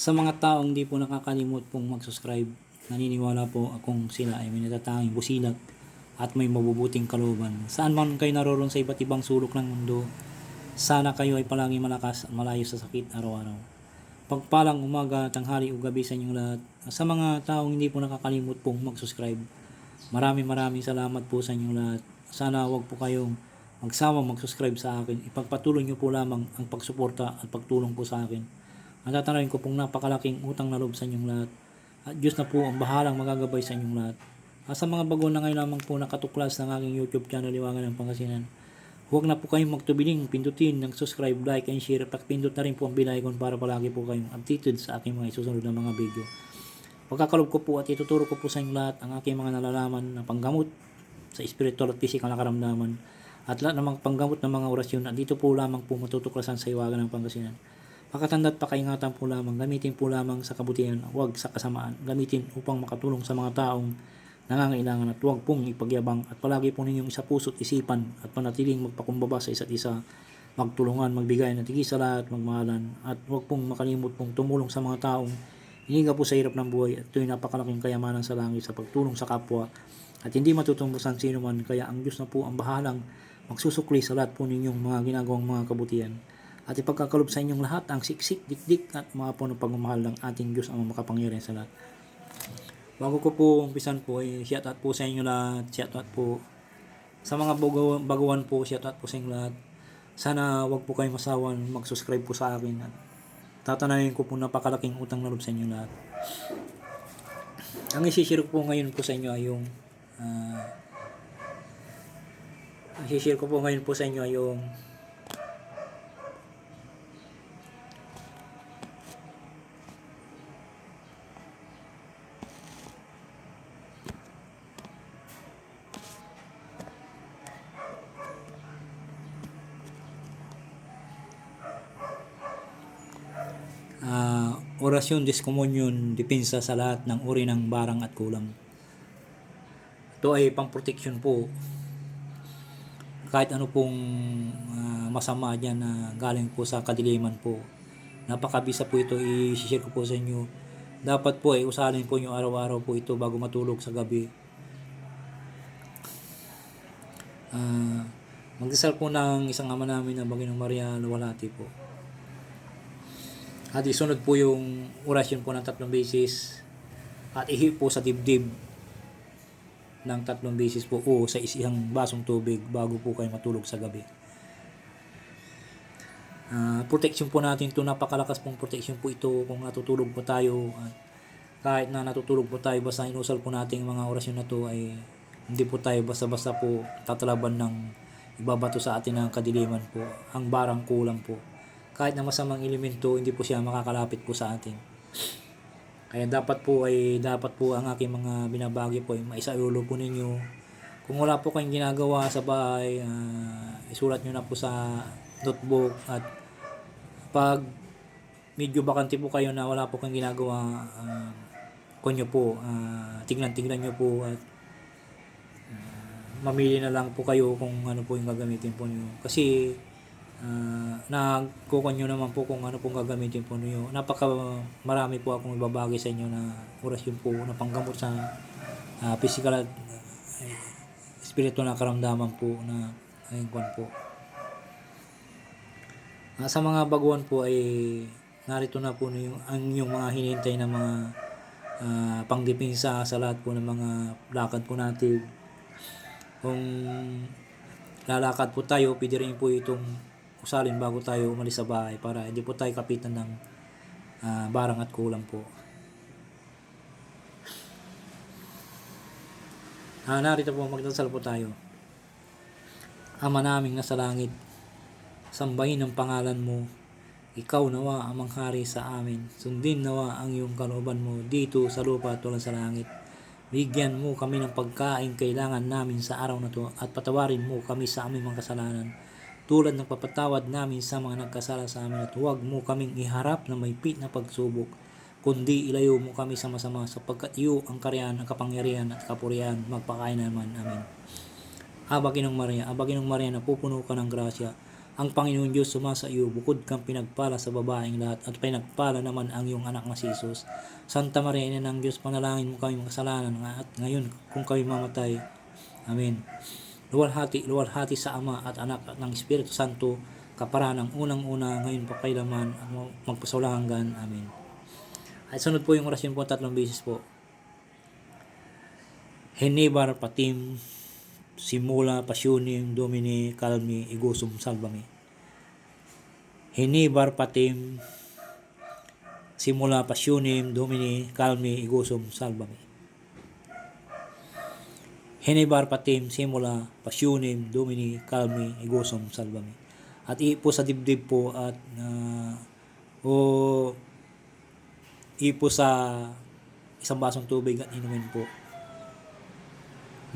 Sa mga taong di po nakakalimot pong mag-subscribe, naniniwala po akong sila ay may natatanging busilak at may mabubuting kalooban. Saan man kayo naroon sa iba't ibang sulok ng mundo, sana kayo ay palagi malakas at malayo sa sakit araw-araw. Pagpalang umaga, tanghali o gabi sa inyong lahat. Sa mga taong hindi po nakakalimot pong mag-subscribe, maraming maraming salamat po sa inyong lahat. Sana wag po kayong magsawang mag-subscribe sa akin. Ipagpatuloy niyo po lamang ang pagsuporta at pagtulong po sa akin. Ang tatanungin ko pong napakalaking utang na loob sa inyong lahat. At Diyos na po ang bahalang magagabay sa inyong lahat. At sa mga bago na ngayon lamang po nakatuklas ng aking YouTube channel Liwangan ng Pangasinan, huwag na po kayong magtubiling, pindutin ng subscribe, like, and share. Pakipindot na rin po ang bell icon para palagi po kayong updated sa aking mga isusunod na mga video. Pagkakalob ko po at ituturo ko po sa inyong lahat ang aking mga nalalaman na panggamot sa spiritual at physical na karamdaman at lahat ng mga panggamot ng mga orasyon at dito po lamang po matutuklasan sa iwagan ng Pangasinan. Pakatanda at pakaingatan po lamang, gamitin po lamang sa kabutihan, huwag sa kasamaan, gamitin upang makatulong sa mga taong nangangailangan at huwag pong ipagyabang. At palagi po ninyong isa puso't isipan at panatiling magpakumbaba sa isa't isa, magtulungan, magbigay ng tigis sa lahat, magmahalan. At huwag pong makalimot pong tumulong sa mga taong hiniga po sa hirap ng buhay at ito'y napakalaking kayamanan sa langit sa pagtulong sa kapwa. At hindi matutumbusan sino man kaya ang Diyos na po ang bahalang magsusukli sa lahat po ninyong mga ginagawang mga kabutihan at ipagkakalob sa inyong lahat ang siksik, dikdik at mga puno pagmamahal ng ating Diyos ang makapangyarihan sa lahat. Bago ko po umpisan po, eh, shout out po sa inyo lahat, shout out po sa mga bago, baguhan po, shout out po sa inyo lahat. Sana wag po kayong masawan mag-subscribe po sa akin at tatanayin ko po napakalaking utang na loob sa inyo lahat. Ang isishare ko po ngayon po sa inyo ay yung ang isishare ko po ngayon po sa inyo ay yung ah, orasyon diskomunyon depensa sa lahat ng uri ng barang at kulam. Ito ay pang protection po. Kahit ano pong ah, masama dyan na galing po sa kadiliman po. Napakabisa po ito, i-share ko po sa inyo. Dapat po ay usalin po nyo araw-araw po ito bago matulog sa gabi. Ah, magdasal po ng isang ama namin na Baginong Maria Luwalhati po. At isunod po yung orasyon po ng tatlong beses. At ihi po sa dibdib ng tatlong beses po o sa isang basong tubig bago po kayo matulog sa gabi. Ah, protection po natin ito, napakalakas pong protection po ito kung natutulog po tayo. At kahit na natutulog po tayo basta inusal po natin mga orasyon na to ay hindi po tayo basta-basta po tatalaban ng ibabato sa atin ng kadiliman po. Ang barang kulang po kahit na masamang elemento hindi po siya makakalapit po sa atin kaya dapat po ay dapat po ang aking mga binabagi po ay maisaulo po ninyo kung wala po kayong ginagawa sa bahay ah, isulat nyo na po sa notebook at pag medyo bakante po kayo na wala po kayong ginagawa uh, kunyo po ah, tignan-tignan nyo po at mamili na lang po kayo kung ano po yung gagamitin po niyo. Kasi uh, nagkukan nyo naman po kung ano pong gagamitin po niyo. Napaka marami po akong ibabagi sa inyo na orasyon po na panggamot sa uh, physical at uh, spiritual na karamdaman po na ayun po. Uh, sa mga baguhan po ay narito na po yung, ang yung mga hinihintay na mga uh, pangdepensa sa lahat po ng mga lakad po natin kung lalakad po tayo, pwede rin po itong usalin bago tayo umalis sa bahay para hindi po tayo kapitan ng ah, barang at kulang po. Ah, narito po, magdasal po tayo. Ama naming nasa langit, sambahin ang pangalan mo. Ikaw nawa ang manghari sa amin. Sundin nawa ang iyong kalooban mo dito sa lupa tulad sa langit. Bigyan mo kami ng pagkain kailangan namin sa araw na to at patawarin mo kami sa aming mga kasalanan tulad ng papatawad namin sa mga nagkasala sa amin at huwag mo kaming iharap na may pit na pagsubok kundi ilayo mo kami sa masama sapagkat iyo ang karyan, ang kapangyarihan at kapurihan magpakain naman amin. Aba Ginong Maria, Aba Ginong Maria, napupuno ka ng grasya. Ang Panginoon Diyos sumasa iyo, bukod kang pinagpala sa babaeng lahat, at pinagpala naman ang iyong anak na si Jesus. Santa Maria, Ina ng Diyos, panalangin mo kami makasalanan, at ngayon kung kami mamatay. Amen. Luwalhati, luwalhati sa Ama at Anak at ng Espiritu Santo, kapara ng unang-una, ngayon pa kailaman, at magpasawalang hanggan. Amen. At sunod po yung orasyon po tatlong beses po. Henebar patim, simula pasyonim, domini, calmi, igusum, salvami. Henebar patim, simula pasyonim, domini, calmi, igusum, salvami. Henebar patim, simula pasyonim, domini, calmi, igusum, salvami. At ipo sa dibdib po at ah, o ipo sa isang basong tubig at inumin po.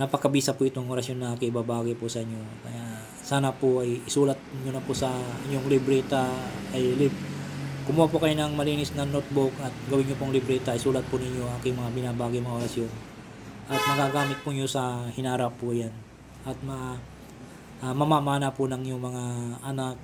Napakabisa po itong orasyon na kaibabagay po sa inyo. Kaya sana po ay isulat nyo na po sa inyong libreta ay lib Kumuha po kayo ng malinis na notebook at gawin nyo pong libreta. Isulat po ninyo ang aking mga binabagay mga orasyon. At magagamit po nyo sa hinarap po yan. At ma, ah, mamamana po ng inyong mga anak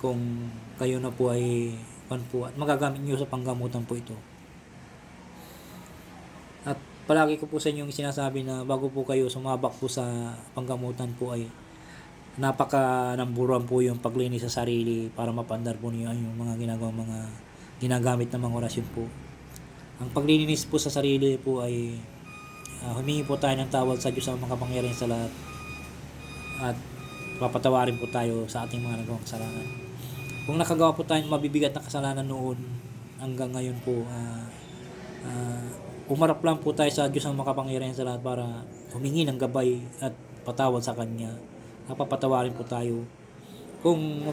kung kayo na po ay pan po at magagamit nyo sa panggamutan po ito. At palagi ko po sa inyong sinasabi na bago po kayo sumabak po sa panggamutan po ay napaka namburuan po yung paglinis sa sarili para mapandar po niyo yung mga ginagawang mga ginagamit ng mga orasyon po. Ang paglilinis po sa sarili po ay ah, humingi po tayo ng tawad sa Diyos ang makapangyarihan sa lahat at papatawarin po tayo sa ating mga nagawang kasalanan. Kung nakagawa po tayo ng mabibigat na kasalanan noon hanggang ngayon po ah, ah, umarap lang po tayo sa Diyos ang makapangyarihan sa lahat para humingi ng gabay at patawad sa Kanya. Napapatawarin po tayo. Kung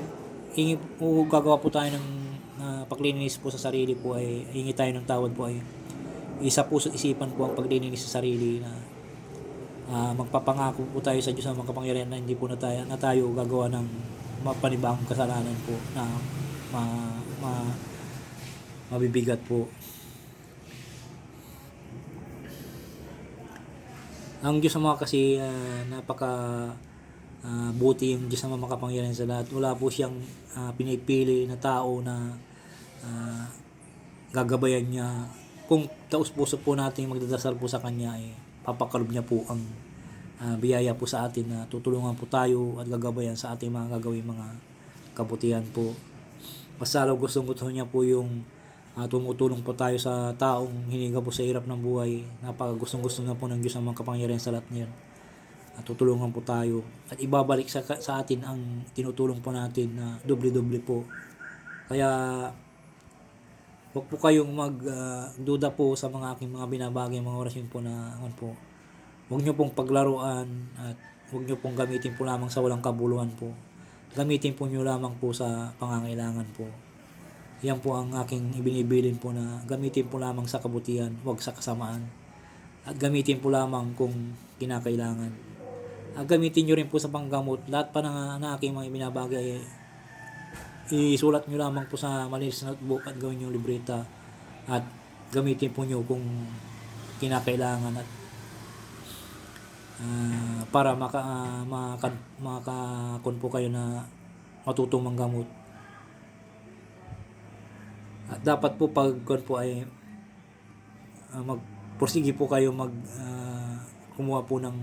hingi po, gagawa po tayo ng ah, paglilinis po sa sarili po ay hingi tayo ng tawad po ay isa puso isipan po ang paglilinis sa sarili na ah, magpapangako po tayo sa Diyos ang makapangyarihan na hindi po na tayo, na tayo gagawa ng mapanibang kasalanan po na ma, ma, mabibigat po. Ang Diyos mga kasi ah, napaka ah, buti yung Diyos ang makapangyarihan sa lahat. Wala po siyang ah, pinipili na tao na ah, gagabayan niya. Kung taus puso po natin magdadasal po sa Kanya, eh, papakalob niya po ang ah, biyaya po sa atin na tutulungan po tayo at gagabayan sa ating mga gagawin mga kabutihan po. Mas lalo gustong gusto niya po yung ah, tumutulong po tayo sa taong hiniga po sa hirap ng buhay. Napaka gustong gusto na po ng Diyos ang mga kapangyarihan sa lahat niyan. At tutulungan po tayo. At ibabalik sa, sa atin ang tinutulong po natin na doble-doble po. Kaya Huwag po kayong magduda po sa mga aking mga binabagay mga orasyon po na ano po. Huwag nyo pong paglaruan at huwag nyo pong gamitin po lamang sa walang kabuluhan po. Gamitin po nyo lamang po sa pangangailangan po. Yan po ang aking ibinibilin po na gamitin po lamang sa kabutihan, huwag sa kasamaan. At gamitin po lamang kung kinakailangan. At gamitin nyo rin po sa panggamot. Lahat pa na aking mga binabagay isulat nyo lamang po sa malinis na notebook at gawin yung libreta at gamitin po nyo kung kinakailangan at ah, para maka, uh, maka, makakon po kayo na matutong manggamot. At dapat po pag po ay uh, mag porsige po kayo mag ah, kumuha po ng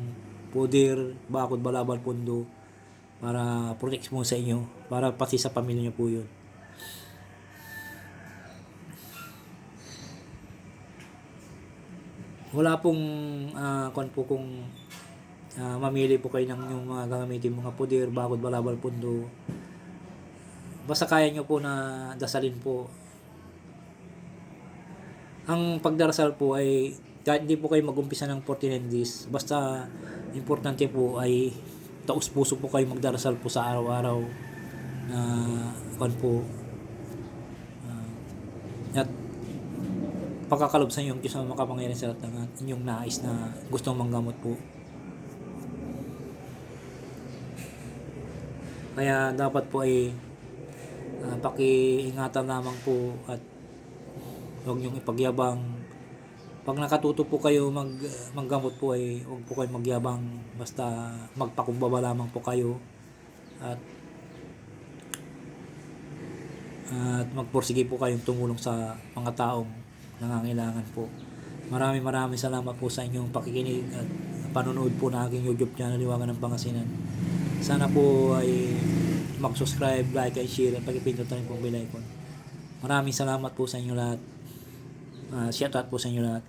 puder, bakod, balabal, pundo para protect mo sa inyo. Para pati sa pamilya niyo po yun. Wala pong uh, kung po kung ah, mamili po kayo ng yung mga gagamitin mga puder, bakod, balabal, pundo. Basta kaya nyo po na dasalin po. Ang pagdarasal po ay kahit hindi po kayo mag-umpisa ng 49 days basta importante po ay taos puso po kayo magdarasal po sa araw-araw na kan po. Uh, at pagkakalob sa inyong Diyos na makapangyarihan sa lahat ng inyong nais na gustong manggamot po. Kaya dapat po ay uh, pakiingatan lamang po at huwag niyong ipagyabang pag nakatuto po kayo mag manggamot po ay huwag po kayo magyabang basta magpakumbaba lamang po kayo at At magpursige po kayong tumulong sa mga taong nangangailangan po. Maraming maraming salamat po sa inyong pakikinig at panonood po ng aking YouTube channel Liwangan ng Pangasinan. Sana po ay mag-subscribe, like, and share at pag-ipindot na rin po ang bell icon. Maraming salamat po sa inyo lahat. Uh, shout out po sa inyo lahat.